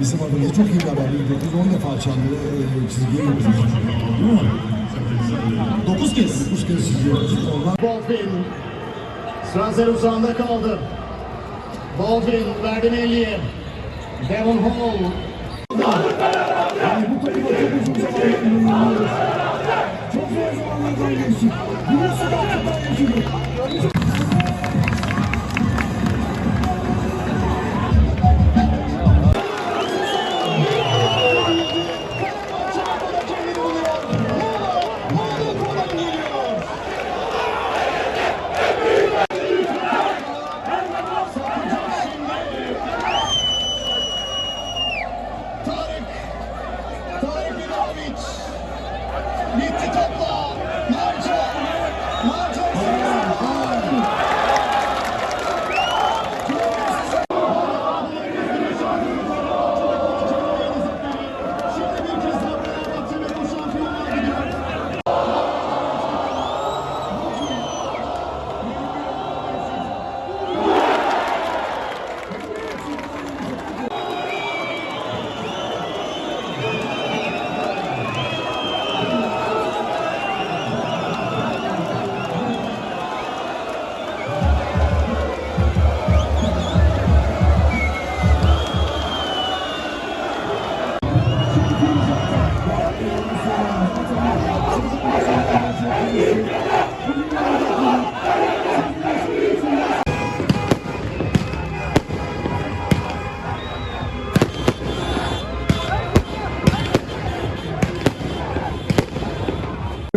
bizim adımıza çok iyi bir haber. 9-10 defa çaldı e, çizgiye yapacak. Değil mi? 9 kez. 9 kez çizgiye. Ondan Baldwin. Strazer uzağında kaldı. Baldwin verdi Melli'ye. Devon Hall. yani bu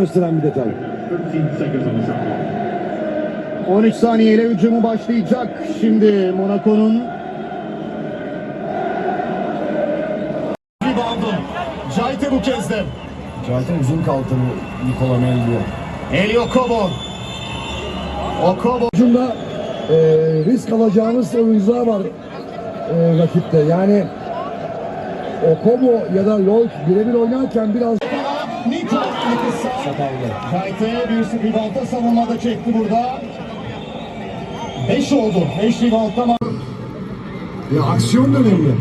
Gösteren bir detay. 13 saniyeyle hücumu başlayacak. Şimdi Monaco'nun Reboundu. Jayte bu kez de. Zaten uzun kalktı bu Nikola Melli. Elio Kobo. Okobo. Hücumda e, risk alacağımız oyuncular var e, rakipte. Yani Okobo ya da Lloyd birebir oynarken biraz Niko. sakallı. Jayte bir reboundda savunmada çekti burada. 5 oldu. 5 reboundda ama Ya aksiyon da önemli.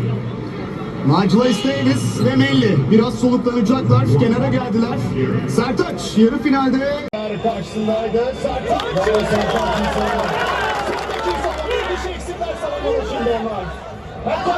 Nigel Davis ve Melli biraz soluklanacaklar. Kenara geldiler. Sertaç yarı finalde karşısındaydı. Sertaç. Bravo Sertaç'ın savunma. Sertaç'ın savunma.